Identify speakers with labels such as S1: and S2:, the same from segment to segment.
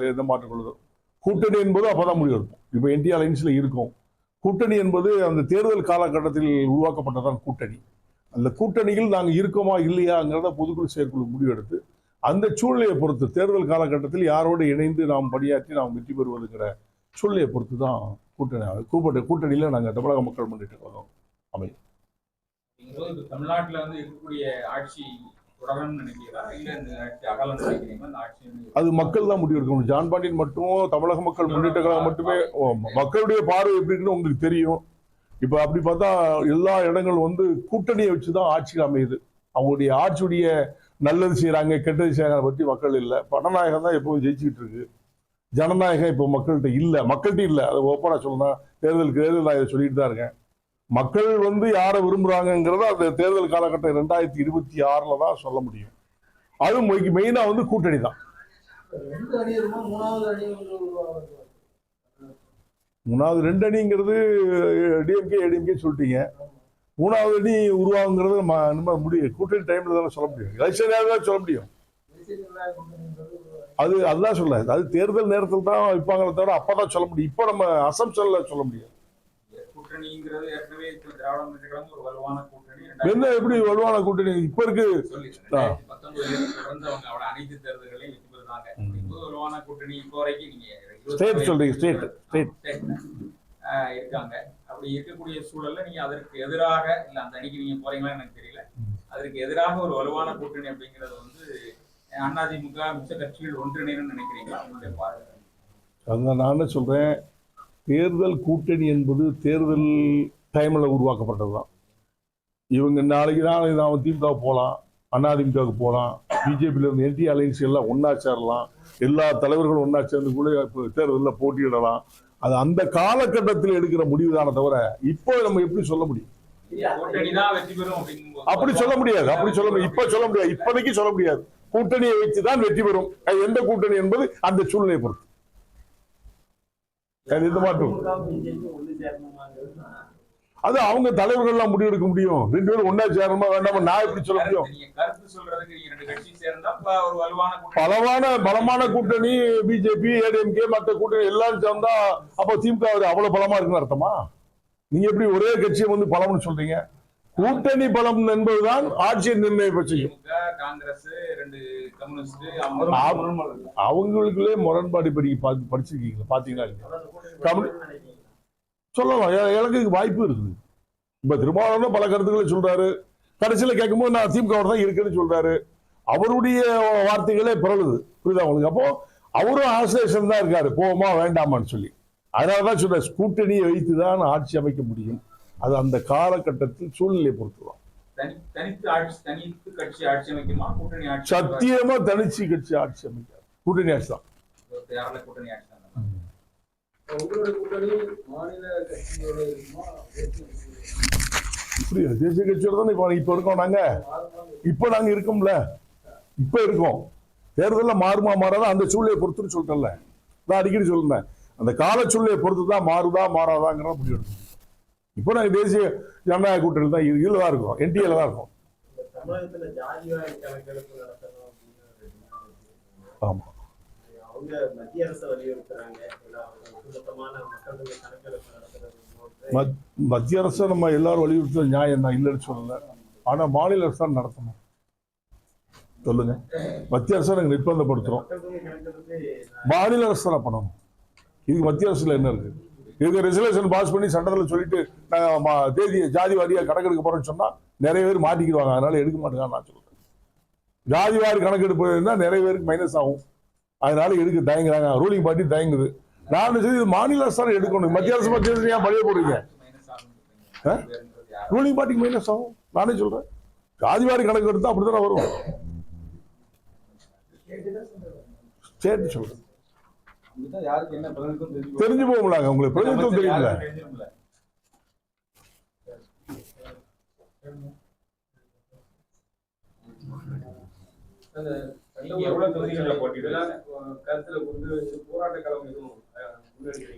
S1: எந்த மாற்றம் கூட்டணி என்பது அப்போதான் முடிவெடுப்போம் இப்போ என்டி அலைன்ஸில் இருக்கும். கூட்டணி என்பது அந்த தேர்தல் காலகட்டத்தில் உருவாக்கப்பட்டதான் கூட்டணி. அந்த கூட்டணியில் நாங்கள் இருக்கோமா இல்லையாங்கிறத பொதுக்குழு செயற்குழு முடிவெடுத்து அந்த சூழ்நிலையை பொறுத்து தேர்தல் காலகட்டத்தில் யாரோடு இணைந்து நாம் பணியாற்றி நாம் வெற்றி பெறுவதுங்கிற சூழ்நிலையை பொறுத்து தான் கூட்டணி கூப்பிட்ட கூட்டணியில் நாங்கள் தமிழக மக்கள் முன்னேற்ற கழகம்
S2: அமையும். தமிழ்நாட்டில் வந்து இருக்கக்கூடிய ஆட்சி
S1: அது மக்கள் தான் முடிவெடுக்கணும் ஜான் பாண்டியன் மட்டும் தமிழக மக்கள் முன்னேற்ற கழகம் மட்டுமே மக்களுடைய பார்வை எப்படி இருக்குன்னு உங்களுக்கு தெரியும். இப்போ அப்படி பார்த்தா எல்லா இடங்களும் வந்து கூட்டணியை வச்சு தான் ஆட்சி அமையுது. அவங்களுடைய ஆட்சியுடைய நல்லது செய்கிறாங்க கெட்டது செய்கிறாங்க பற்றி மக்கள் இல்லை. பணநாயகம் தான் எப்பவும் ஜெயிச்சுக்கிட்டு இருக்கு. ஜனநாயகம் இப்போ மக்கள்கிட்ட இல்லை. மக்கள்கிட்ட இல்லை. அதை ஓப்பனாக சொல்லணும் தேர்தலுக்கு தேர்தல் நான் இதை சொல்லிட்டு தான் இருக்கேன். மக்கள் வந்து யாரை விரும்புகிறாங்கங்கிறத அந்த தேர்தல் காலகட்டம் ரெண்டாயிரத்தி இருபத்தி ஆறில் தான் சொல்ல முடியும். அது மெயினாக வந்து கூட்டணி தான்.
S3: மூணாவது
S1: ரெண்டு அணிங்கிறது டிஎம்கே ஏடிஎம்கே சொல்லிட்டீங்க. மூணாவது அணி உருவாகுங்கிறது நம்ம நம்ம முடியும் கூட்டணி டைம்ல தானே சொல்ல முடியும். எலெக்ஷன் தான் சொல்ல முடியும். அது அதுதான் சொல்ல. அது தேர்தல் நேரத்தில் தான் வைப்பாங்களே தவிர அப்பதான் சொல்ல முடியும். இப்போ நம்ம அசம்ஷன்ல சொல்ல முடியும்
S2: கூட்டணிங்கிறது ஏற்கனவே திராவிட முன்னேற்ற கழகம் ஒரு வலுவான கூட்டணி.
S1: என்ன எப்படி வலுவான கூட்டணி? இப்ப இருக்கு.
S2: அனைத்து தேர்தல்களையும் வெற்றி பெறுறாங்க. வலுவான கூட்டணி இப்போ வரைக்கும் நீங்க
S1: ஸ்டேட் சொல்றீங்க ஸ்டேட்
S2: இருக்காங்க. அப்படி இருக்கக்கூடிய சூழல்ல நீங்க அதற்கு எதிராக இல்ல அந்த அணிக்கு நீங்க போறீங்களா எனக்கு தெரியல. அதற்கு எதிராக ஒரு வலுவான கூட்டணி அப்படிங்கிறது வந்து அதிமுக மிச்ச கட்சிகள் ஒன்றிணைன்னு நினைக்கிறீங்களா? உங்களுடைய பார்வை.
S1: அதுதான் நான் சொல்றேன். தேர்தல் கூட்டணி என்பது தேர்தல் டைமில் உருவாக்கப்பட்டது தான் இவங்க நாளைக்கு நாளைக்கு நான் திமுக போகலாம் அதிமுகவுக்கு போகலாம் பிஜேபியில் இருந்து என்டி அலைன்ஸ் எல்லாம் ஒன்றா சேரலாம் எல்லா தலைவர்களும் ஒன்றா சேர்ந்து கூட இப்போ தேர்தலில் போட்டியிடலாம். அது அந்த காலகட்டத்தில் எடுக்கிற முடிவு தானே தவிர இப்போ நம்ம எப்படி சொல்ல முடியும்? அப்படி சொல்ல முடியாது அப்படி சொல்ல முடியாது. இப்ப சொல்ல முடியாது இப்போதைக்கு சொல்ல முடியாது. கூட்டணியை வைத்து தான் வெற்றி பெறும். எந்த கூட்டணி என்பது அந்த சூழ்நிலையை பொறுத்து.
S3: சேரணுமாங்கிறது தான்.
S1: அது அவங்க தலைவர்கள்லாம் முடிவெடுக்க முடியும். ரெண்டு பேரும் ஒண்ணா சேரணுமா வேண்டாமா? நான் எப்படி சொல்ல முடியும்? பலமான பலமான கூட்டணி பிஜேபி ஏடிஎம்கே மற்ற கூட்டணி எல்லாம் சேர்ந்தா அப்போ திமுக அவ்வளவு பலமா இருக்குன்னு அர்த்தமா? நீங்க எப்படி ஒரே கட்சியை வந்து பலம்னு சொல்றீங்க? கூட்டணி பலம் என்பதுதான் ஆட்சியை நிர்ணயிப்ப செய்யும் அவங்களுக்குள்ளே முரண்பாடு படிச்சிருக்கீங்களா? பாத்தீங்களா. சொல்லலாம். எனக்கு வாய்ப்பு இருக்குது. இப்ப திருமாவளவன் பல கருத்துக்களை சொல்றாரு. கடைசியில கேட்கும்போது நான் திமுக தான் இருக்குன்னு சொல்றாரு. அவருடைய வார்த்தைகளே பிறகுது புரியுதா உங்களுக்கு? அப்போ அவரும் ஆசோசியேஷன் தான் இருக்காரு. போவோமா வேண்டாமான்னு சொல்லி. அதனாலதான் சொல்றேன். கூட்டணியை வைத்து தான் ஆட்சி அமைக்க முடியும். அது அந்த காலகட்டத்தில் சூழ்நிலையை பொறுத்து தான்
S2: தனி தனித்து ஆட்சி தனித்து கட்சி ஆட்சி அமைக்குமா? கூட்டணி ஆட்சி
S1: சத்தியமா தனிச்சு கட்சி ஆட்சி அமைக்காது. கூட்டணி ஆட்சி தான்.
S3: தேசிய கட்சியோட
S1: புரியுது. தேசிய கட்சியோட தானே இப்போ இப்போ இருக்கோம் நாங்க? இப்போ நாங்க இருக்கோம்ல? இப்போ இருக்கோம். தேர்தலில் மாறுமா மாறாதா? அந்த சூழ்நிலையை பொறுத்துன்னு சொல்லிட்டேன்ல. நான் அடிக்கடி சொல்லிருந்தேன் அந்த கால சூழ்நிலையை பொறுத்து தான் மாறுதா மாறாதாங்கிற முடிவு எடுக்கணும் இப்போ நாங்கள் தேசிய ஜனநாயக கூட்டணி தான் இதில் தான் இருக்கோம். என்டிஏல தான் இருக்கோம். ஆமாம்
S3: மத்திய அரசை
S1: நம்ம எல்லாரும் வலியுறுத்த நியாயம் தான். இல்லைன்னு சொல்லலை. ஆனால் மாநில அரசு தான் நடத்தணும். சொல்லுங்க. மத்திய அரசை நாங்கள் நிர்பந்தப்படுத்துகிறோம் மாநில அரசு தான் பண்ணணும். இதுக்கு மத்திய அரசுல என்ன இருக்கு? இதுக்கு ரெசல்யூஷன் பாஸ் பண்ணி சட்டத்தில் சொல்லிட்டு நாங்கள் மா- தேதி ஜாதி வாரியாக கணக்கெடுக்க போறோம்னு சொன்னால் நிறைய பேர் மாட்டிக்கிடுவாங்க. அதனால எடுக்க மாட்டேங்க நான் சொல்கிறேன் ஜாதி வாரி கணக்கெடுப்பு இருந்தால் நிறைய பேருக்கு மைனஸ் ஆகும். அதனால எடுக்க தயங்குறாங்க. Ruling party தயங்குது. நான் சரி இது மாநில அரசு எடுக்கணும். மத்திய அரசு மத்திய அரசு ஏன் பழைய போடுறீங்க? ஆ? ரூலிங் பார்ட்டிக்கு மைனஸ் ஆகும். நானே சொல்கிறேன் ஜாதி வாரி கணக்கு அப்படி தானே வரும்? சரி
S2: சொல்கிறேன் தெரிஞ்சு
S1: தெரிஞ்சு போகும்லாங்க உங்களுக்கு பிரதிநிதித்துவம்
S3: முன்னெடுக்கிறீங்க?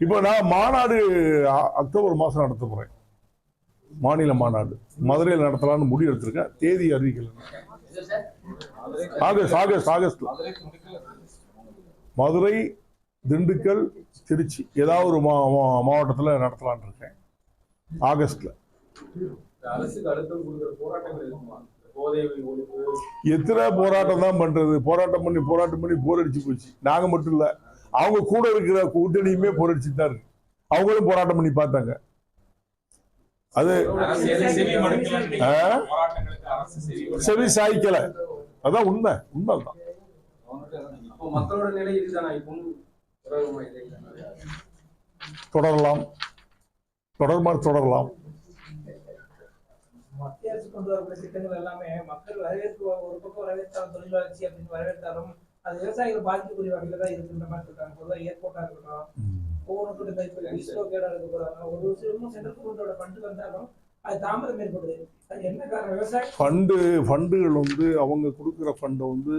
S1: இப்போ நான் மாநாடு அ- அக்டோபர் மாதம் நடத்த போகிறேன் மாநில மாநாடு. மதுரையில் நடத்தலாம்னு முடிவு எடுத்திருக்கேன். தேதி அறிவிக்கல. August August August Madurai Dindigul Trichy ஏதாவது ஒரு மா மாவட்டத்தில் நடத்தலாம்னு இருக்கேன். ஆகஸ்ட்ல. எத்தனை போராட்டம் தான் பண்றது? போராட்டம் பண்ணி போராட்டம் பண்ணி போர் அடிச்சு போச்சு. நாங்க மட்டும் இல்ல அவங்க கூட இருக்கிற கூட்டணியுமே போர் அடிச்சுட்டு தான் இருக்கு. அவங்களும் போராட்டம் பண்ணி பார்த்தாங்க. அது.
S2: செவி
S1: சாய்க்கல. அதான் உண்மை. உண்மை தான் தொடரலாம். தொடர்மா தொடரலாம்.
S4: மத்திய அரசு கொண்டு வரக்கூடிய திட்டங்கள் எல்லாமே மக்கள் வரவேற்பு ஒரு பக்கம் வரவேற்றாலும் தொழில் வளர்ச்சி அப்படின்னு வரவேற்றாலும் அது விவசாயிகள் பாதிக்கக்கூடிய வகையில தான் இருக்கின்ற மாதிரி இருக்காங்க பொதுவாக ஏர்போர்ட்டா இருக்கட்டும் ஒவ்வொன்றுக்கும் இப்போ இஸ்ரோ கேடா இருக்க போறாங்க. ஒரு விஷயமும் சென்ட்ரல் கவர்மெண்டோட ஃபண்டு வந்தாலும் அது தாமதம் ஏற்படுது. அது என்ன காரணம்? விவசாயம்
S1: ஃபண்டு ஃபண்டுகள் வந்து அவங்க கொடுக்குற ஃபண்டை வந்து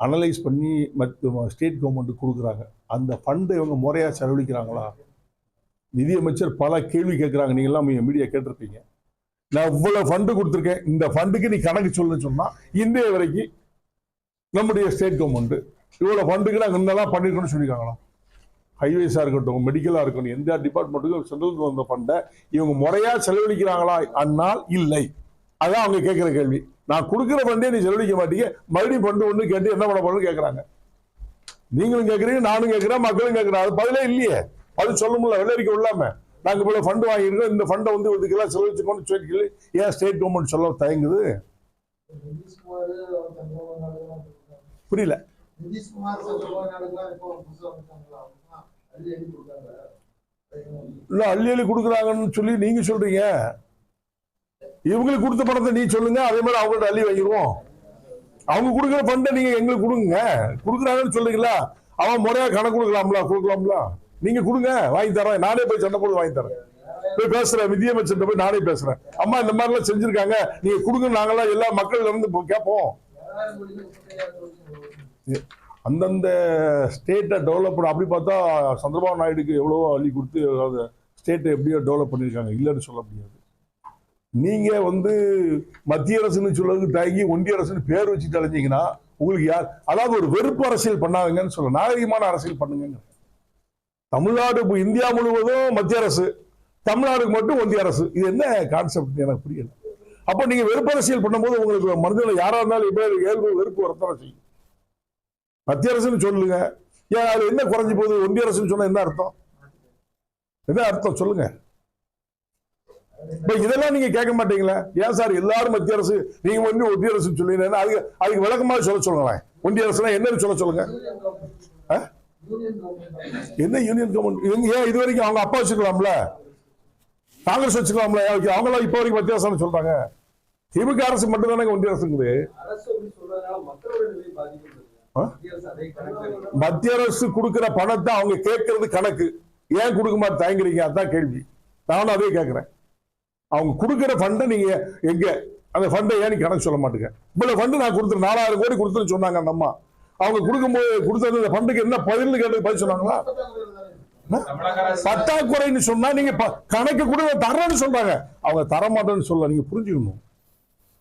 S1: அனலைஸ் பண்ணி மற்ற ஸ்டேட் கவர்மெண்ட்டு கொடுக்குறாங்க. அந்த ஃபண்டை இவங்க முறையாக செலவழிக்கிறாங்களா? நிதியமைச்சர் பல கேள்வி கேட்குறாங்க. நீங்கள்லாம் மீடியா கேட்டிருப்பீங்க. நான் இவ்வளோ ஃபண்டு கொடுத்துருக்கேன். இந்த ஃபண்டுக்கு நீ கணக்கு சொல்லுன்னு சொன்னால் இந்திய வரைக்கும் நம்முடைய ஸ்டேட் கவர்மெண்ட்டு இவ்வளோ ஃபண்டுக்கு நாங்கள் இன்னெல்லாம் பண்ணியிருக்கோம்னு சொல்லியிருக்காங்களா? ஹைவேஸாக இருக்கட்டும் மெடிக்கலாக இருக்கட்டும் எந்த டிபார்ட்மெண்ட்டுக்கும் சென்ட்ரல் வந்த ஃபண்டை இவங்க முறையாக செலவழிக்கிறாங்களா? அன்னால் இல்லை. அதான் அவங்க கேட்குற கேள்வி. நான் கொடுக்குற ஃபண்டே நீ செலவழிக்க மாட்டீங்க. மறுபடியும் ஃபண்டு ஒன்று கேட்டு என்ன பண்ண போறோம்னு கேட்குறாங்க நீங்களும் கேட்குறீங்க நானும் கேட்குறேன் மக்களும் கேட்குறேன் அது பதிலே இல்லையே. அது சொல்ல முடியல வெள்ளரிக்கை இல்லாம நாங்கள் இவ்வளோ ஃபண்டு வாங்கியிருக்கோம் இந்த ஃபண்டை வந்து இதுக்கெல்லாம் செலவழிச்சுக்கோன்னு சொல்லி ஏன் ஸ்டேட் கவர்மெண்ட் சொல்ல தயங்குது? புரியல.
S5: இப்போ
S1: இல்லை அள்ளி அள்ளி கொடுக்குறாங்கன்னு சொல்லி நீங்க சொல்றீங்க. இவங்களுக்கு கொடுத்த பணத்தை நீ சொல்லுங்க அதே மாதிரி அவங்கள்ட்ட அள்ளி வாங்கிடுவோம். அவங்க கொடுக்குற ஃபண்டை நீங்க எங்களுக்கு கொடுங்க. கொடுக்குறாங்கன்னு சொல்லுங்களா அவன் முறையா கணக்கு கொடுக்கலாம்ல கொடுக்கலாம்ல? நீங்க கொடுங்க வாங்கி தரேன். நானே போய் சண்டை போட்டு வாங்கி தரேன். போய் பேசுறேன் நிதியமைச்சர்கிட்ட போய் நானே பேசுறேன். அம்மா இந்த மாதிரி எல்லாம் செஞ்சிருக்காங்க. நீங்க கொடுங்க நாங்கெல்லாம் எல்லா மக்கள் இருந்து கேட்போம். அந்தந்த ஸ்டேட்டை டெவலப் பண்ண அப்படி பார்த்தா சந்திரபாபு நாயுடுக்கு எவ்வளவோ அள்ளி கொடுத்து ஸ்டேட்டை எப்படியோ டெவலப் பண்ணியிருக்காங்க. இல்லைன்னு சொல்ல முடியாது. நீங்க வந்து மத்திய அரசுன்னு சொல்றதுக்கு தயங்கி ஒன்றிய அரசுன்னு பேர் வச்சு அலைஞ்சீங்கன்னா உங்களுக்கு யார் அதாவது ஒரு வெறுப்பு அரசியல் பண்ணாதுங்கன்னு சொல்ல நாகரிகமான அரசியல் பண்ணுங்க தமிழ்நாடு இப்போ இந்தியா முழுவதும் மத்திய அரசு தமிழ்நாடுக்கு மட்டும் ஒன்றிய அரசு. இது என்ன கான்செப்ட் எனக்கு புரியல. அப்போ நீங்க வெறுப்பு அரசியல் பண்ணும்போது உங்களுக்கு மனதில் யாரா இருந்தாலும் இப்போ இயல்பு வெறுப்பு வரத்தான் செய்யும்? மத்திய அரசுன்னு சொல்லுங்க. ஏன் அது என்ன குறைஞ்சி போகுது? ஒன்றிய அரசுன்னு சொன்னா என்ன அர்த்தம்? என்ன அர்த்தம் சொல்லுங்க. இதெல்லாம் நீங்க கேட்க மாட்டீங்களா? ஏன் சார் எல்லாரும் மத்திய அரசு நீங்க வந்து ஒன்றிய அரசு சொல்லுங்க அதுக்கு அதுக்கு விளக்கமா சொல்ல சொல்லுங்களேன். ஒன்றிய அரசுனா என்னன்னு சொல்ல சொல்லுங்க. என்ன யூனியன் கவர்மெண்ட் ஏன் இது வரைக்கும் அவங்க அப்பா வச்சுக்கலாம்ல? காங்கிரஸ் வச்சுக்கலாம்ல? ஏன் அவங்களாம் இப்போ வரைக்கும் மத்திய அரசு சொல்றாங்க. திமுக அரசு மட்டும் தானே ஒன்றிய அரசுங்குது ஆ?
S6: மத்திய அரசு அதே
S1: மத்திய அரசு கொடுக்கிற பணத்தை அவங்க கேட்கறது கணக்கு. ஏன் கொடுக்க மாதிரி தயங்குறீங்க அதான் கேள்வி. நானும் அதே கேட்கிறேன். அவங்க கொடுக்குற ஃபண்டை நீங்க எங்க அந்த ஃபண்டை ஏன் நீ கணக்கு சொல்ல மாட்டேங்க? இவ்வளோ ஃபண்டு நான் கொடுத்துரு நாலாயிரம் கோடி கொடுத்துன்னு சொன்னாங்க அந்த அம்மா. அவங்க கொடுக்கும்போது கொடுத்தது அந்த ஃபண்டுக்கு என்ன பதில்னு கேட்டு பதில் சொன்னாங்களா? பத்தாக்குறைன்னு சொன்னா நீங்க ப- கணக்கு கூட தரேன்னு சொல்றாங்க. அவங்க தர மாட்டேன்னு சொல்ல நீங்க புரிஞ்சுக்கணும்.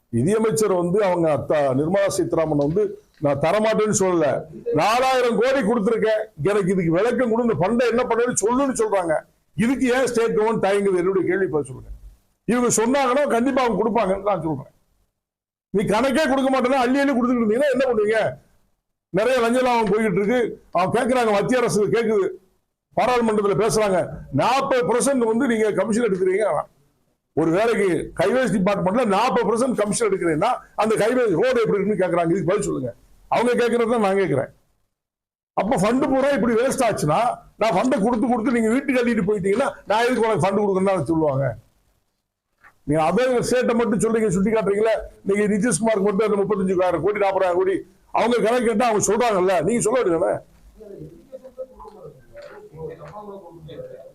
S1: நிதியமைச்சர் வந்து அவங்க அத்தா- நிர்மலா சீதாராமன் வந்து நான் தரமாட்டேன்னு சொல்லல. நாலாயிரம் கோடி கொடுத்துருக்கேன். எனக்கு இதுக்கு விளக்கம் கொடுங்க பண்டை என்ன பண்ணுன்னு சொல்லுன்னு சொல்றாங்க. இதுக்கு ஏன் ஸ்டேட் கவர்மெண்ட் தயங்குது? என்னுடைய கேள்வி பதில் சொல்லுங்க. இவங்க சொன்னாங்கன்னா கண்டிப்பா அவங்க கொடுப்பாங்கன்னு நான் சொல்றேன். நீ கணக்கே கொடுக்க மாட்டேன்னா அள்ளி அள்ளி கொடுத்துட்டு இருந்தீங்கன்னா என்ன பண்ணுவீங்க? நிறைய லஞ்ச அவன் போய்கிட்டு இருக்கு. அவன் கேட்கறாங்க மத்திய அரசு கேட்குது பாராளுமன்றத்தில் பேசுறாங்க. நாற்பது பர்சன்ட் வந்து நீங்க கமிஷன் எடுக்கிறீங்க. ஒரு வேலைக்கு ஹைவேஸ் டிபார்ட்மெண்ட்ல நாற்பது பர்சன்ட் கமிஷன் எடுக்கிறீங்கன்னா அந்த ஹைவேஸ் ரோடு எப்படி இருக்குன்னு கேட்கறாங்க இதுக்கு பதில் சொல்லுங்க. அவங்க கேட்கறது தான் நான் கேட்கிறேன் அப்ப ஃபண்டு பூரா இப்படி வேஸ்ட் ஆச்சுன்னா நான் ஃபண்டை கொடுத்து கொடுத்து நீங்க வீட்டுக்கு கட்டிட்டு போயிட்டீங்கன்னா நான் எதுக்கு உனக்கு ஃபண்டு கொடுக்கணும்னு சொல்லுவாங்க. நீங்க அதே ஸ்டேட்டை மட்டும் சொல்றீங்க சுட்டி காட்டுறீங்களா நீங்க நிதிஷ்குமாருக்கு மட்டும் அந்த முப்பத்தஞ்சு கோடி நாற்பதாயிரம் கோடி அவங்க கணக்கு கேட்டா அவங்க சொல்றாங்கல்ல நீங்க சொல்ல வேண்டியதானே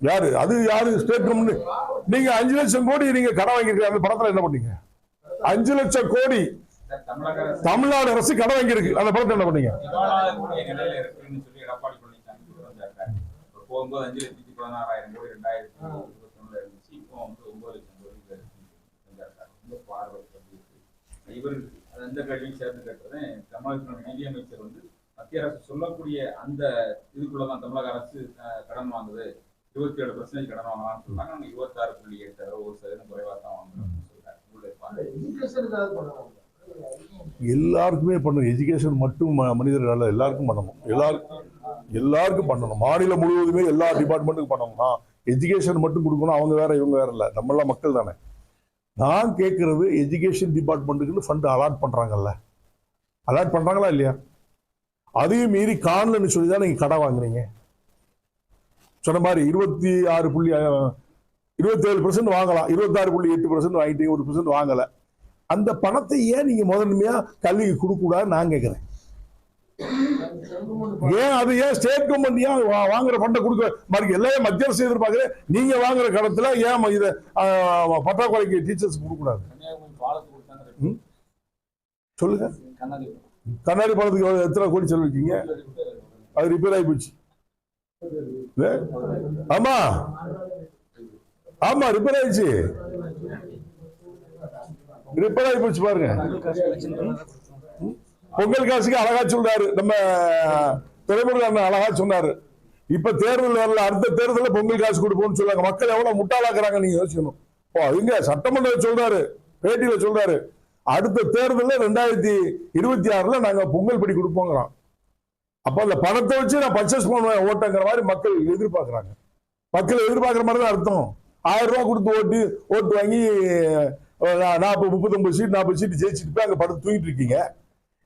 S1: யாரு? அது யாரு? ஸ்டேட் நீங்க அஞ்சு லட்சம் கோடி நீங்க கடன் வாங்கியிருக்க அந்த படத்துல என்ன பண்ணீங்க? அஞ்சு லட்சம் கோடி தமிழ்நாடு அரசு கடன் வாங்கியிருக்கு அந்த படத்தை என்ன பண்ணீங்க?
S2: போகும்போது அஞ்சு லட்சத்தி பதினாறாயிரம் கோடி ரெண்டாயிரத்தி இருபத்தி ஒண்ணுல இருந்துச்சு இப்போ வந்து ஒன்பது லட்சம் கோடி செஞ்சாங்க ரொம்ப பார்வை அப்படி இருக்கு இவர் அந்த கேள்வியும் சேர்ந்து கேட்டது தமிழகத்தினுடைய நிதியமைச்சர் வந்து மத்திய அரசு சொல்லக்கூடிய அந்த இதுக்குள்ளதான் தமிழக அரசு அஹ், கடன் வாங்குது. இருபத்தி ஏழு பர்சன்டேஜ் கடன் வாங்கலாம்னு சொல்றாங்க. நாங்க இருபத்தாறு புள்ளி எட்டு ஒரு சதவீதம் குறைவா தான் வாங்குறோம்னு சொல்றாங்க
S1: எல்லாருக்குமே பண்ணணும். எஜுகேஷன் மட்டும் ம- மனிதர்கள் எல்லாருக்கும் பண்ணணும். எல்லாருக்கும் எல்லாருக்கும் பண்ணணும். மாநிலம் முழுவதுமே எல்லா டிபார்ட்மெண்ட்டுக்கும் பண்ணணும். எஜுகேஷன் மட்டும் கொடுக்கணும். அவங்க வேற இவங்க வேற இல்லை. நம்மளாம் மக்கள் தானே. நான் கேட்குறது எஜுகேஷன் டிபார்ட்மெண்ட்டுக்குன்னு ஃபண்ட் அலாட் பண்ணுறாங்கல்ல அலாட் பண்ணுறாங்களா இல்லையா? அதையும் மீறி காணலன்னு சொல்லி தான் நீங்கள் கடன் வாங்குறீங்க. சொன்ன மாதிரி இருபத்தி ஆறு புள்ளி இருபத்தேழு பர்சன்ட் வாங்கலாம். இருபத்தாறு புள்ளி எட்டு பர்சன்ட் வாங்கிட்டீங்க ஒரு பர்சன்ட் வாங்கலை. அந்த பணத்தை ஏன் நீங்கள் முதன்மையாக கல்விக்கு கொடுக்க கூடாதுன்னு நான் கேட்குறேன். ஏன் அது ஏன் ஸ்டேட் கவர்மெண்ட் ஏன் வாங்குற ஃபண்டை கொடுக்க மாதிரி எல்லாமே மத்திய அரசு எதிர்பார்க்குறேன் நீங்க வாங்குற கடத்துல ஏன் இதை பற்றாக்குறைக்கு டீச்சர்ஸ் கொடுக்க கூடாது?
S6: கன்னியாகுமரி பாலத்துக்கு கொடுத்தாங்க
S1: சொல்லுங்க.
S6: கண்ணாடி
S1: பணத்துக்கு எத்தனை கோடி செலவிக்கீங்க அது ரிப்பேர் ஆகி போச்சு? ஆமா. ஆமா ரிப்பேர் ஆயிடுச்சு. ரிப்பேர் ஆகி போச்சு பாருங்க. பொங்கல் காசுக்கு அழகா சொல்றாரு. நம்ம துறைமுருகன் அண்ணன் அழகா சொன்னாரு. இப்ப தேர்தல் வரல அடுத்த தேர்தலில் பொங்கல் காசு கொடுப்போம்னு சொல்றாங்க. மக்கள் எவ்வளவு முட்டாளாக்குறாங்க நீங்க யோசிக்கணும். ஓ அதுங்க சட்டமன்ற சொல்றாரு பேட்டியில சொல்றாரு. அடுத்த தேர்தலில் ரெண்டாயிரத்தி இருபத்தி ஆறுல நாங்க பொங்கல் படி கொடுப்போங்கிறோம் அப்ப அந்த பணத்தை வச்சு நான் பர்ச்சேஸ் பண்ணுவேன் ஓட்டுங்கிற மாதிரி மக்கள் எதிர்பார்க்கிறாங்க. மக்கள் எதிர்பார்க்குற மாதிரி தான் அர்த்தம். ஆயிரம் ரூபா கொடுத்து ஓட்டு ஓட்டு வாங்கி நாற்பது முப்பத்தொன்பது சீட் நாற்பது சீட் ஜெயிச்சுட்டு போய் அங்கே படுத்து தூங்கிட்டு இருக்கீங்க.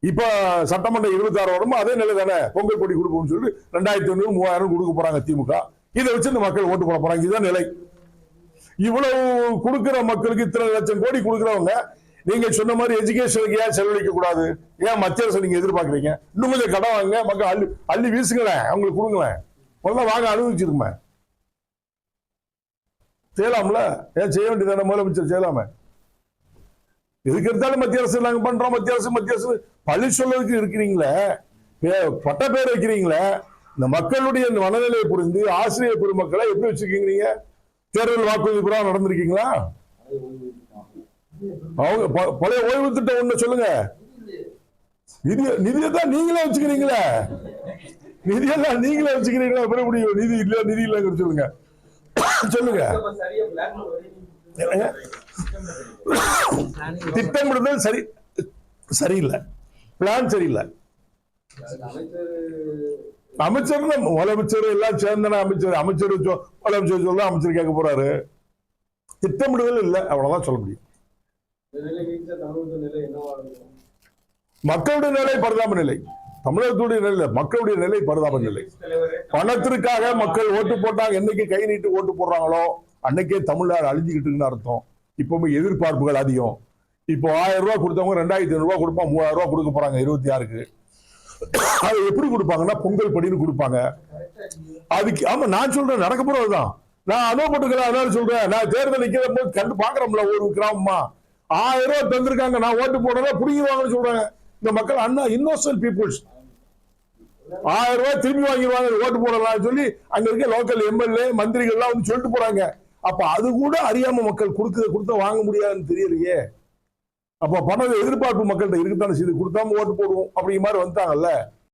S1: இப்ப சட்டமன்றம் இருபத்தாறு வருமோ அதே நிலை தானே? பொங்கல் கொடி கொடுப்போம்னு சொல்லிட்டு ரெண்டாயிரத்தி ஐநூறு மூவாயிரம் கொடுக்க போறாங்க திமுக. இதை வச்சு இந்த மக்கள் ஓட்டு போட போறாங்க. இதுதான் நிலை. இவ்வளவு கொடுக்கிற மக்களுக்கு இத்தனை லட்சம் கோடி கொடுக்குறவங்க நீங்க சொன்ன மாதிரி எஜுகேஷனுக்கு ஏன் செலவழிக்க கூடாது? ஏன் மத்திய அரசு நீங்க எதிர்பார்க்கறீங்க? இன்னும் கொஞ்சம் கடன் வாங்க மக்கள் அள்ளி அள்ளி வீசுங்களேன். அவங்களுக்கு கொடுங்களேன். முதல்ல வாங்க அனுபவிச்சிருக்குமே செய்யலாம்ல ஏன் செய்ய வேண்டியதான முதலமைச்சர் செய்யலாமே எதுக்கு எடுத்தாலும் மத்திய அரசு நாங்கள் பண்றோம் மத்திய அரசு மத்திய அரசு. பழி சொல்லதுக்கு இருக்கிறீங்களே? பே- பட்ட பேர் வைக்கிறீங்களே? இந்த மக்களுடைய இந்த மனநிலையை புரிந்து ஆசிரியர் பெருமக்களை எப்படி வச்சிருக்கீங்க நீங்க தேர்தல் வாக்குறுதி புறா நடந்திருக்கீங்களா? அவங்க பழைய ஓய்வு திட்டம் ஒண்ணு சொல்லுங்க. நிதி நிதியை தான் நீங்களே வச்சுக்கிறீங்களே? நிதியெல்லாம் நீங்களே வச்சுக்கிறீங்களா? எப்படி முடியும்? நிதி இல்ல நிதி இல்லைங்கிற சொல்லுங்க. சொல்லுங்க. திட்டமிடுதல் சரி சரியில்லை. பிளான் சரியில்லை.
S6: அமைச்சர்
S1: தான் முதலமைச்சர் எல்லாம் சேர்ந்தன அமைச்சர் அமைச்சர் முதலமைச்சர் சொல்ல அமைச்சர் கேட்க போறாரு. திட்டமிடுதல் இல்லை அவ்வளவுதான் சொல்ல முடியும். மக்களுடைய நிலை பரிதாப நிலை. தமிழகத்துடைய நிலை மக்களுடைய நிலை பரிதாப நிலை. பணத்திற்காக மக்கள் ஓட்டு போட்டாங்க என்னைக்கு கை நீட்டு ஓட்டு போடுறாங்களோ அன்னைக்கே தமிழ்நாடு அழிஞ்சுக்கிட்டு இருக்குன்னு அர்த்தம். இப்பவுமே எதிர்பார்ப்புகள் அதிகம். இப்போ ஆயிரம் ரூபா கொடுத்தவங்க ரெண்டாயிரத்தி ஐநூறுரூவா கொடுப்பா மூவாயிரம் ரூபா கொடுக்க போறாங்க இருபத்தி ஆறுக்கு. அது எப்படி கொடுப்பாங்கன்னா பொங்கல் படின்னு கொடுப்பாங்க. அதுக்கு ஆமா நான் சொல்றேன் நடக்க போறதுதான் நான் அனுபவப்பட்டுக்கிறேன் அதனால சொல்றேன். நான் தேர்தல் நிக்கிற போது கண்டு பாக்குறோம்ல ஒரு கிராமமா. ஆயிரம் ரூபாய் தந்திருக்காங்க நான் ஓட்டு போடுறதா புடிங்கிடுவாங்கன்னு சொல்றாங்க. இந்த மக்கள் அண்ணா இன்னோசன்ட் பீப்புள்ஸ் ஆயிரம் ரூபாய் திரும்பி வாங்கிடுவாங்க ஓட்டு போடலாம் சொல்லி அங்க இருக்க லோக்கல் எம்எல்ஏ மந்திரிகள்லாம் வந்து சொல்லிட்டு போறாங்க. அப்ப அது கூட அறியாம மக்கள் கொடுக்க கொடுத்தா வாங்க முடியாதுன்னு தெரியலையே. அப்ப பணம் எதிர்பார்ப்பு மக்கள்கிட்ட இருக்கத்தானே செய்து கொடுத்தாம ஓட்டு போடுவோம் அப்படிங்கிற மாதிரி வந்துட்டாங்கல்ல?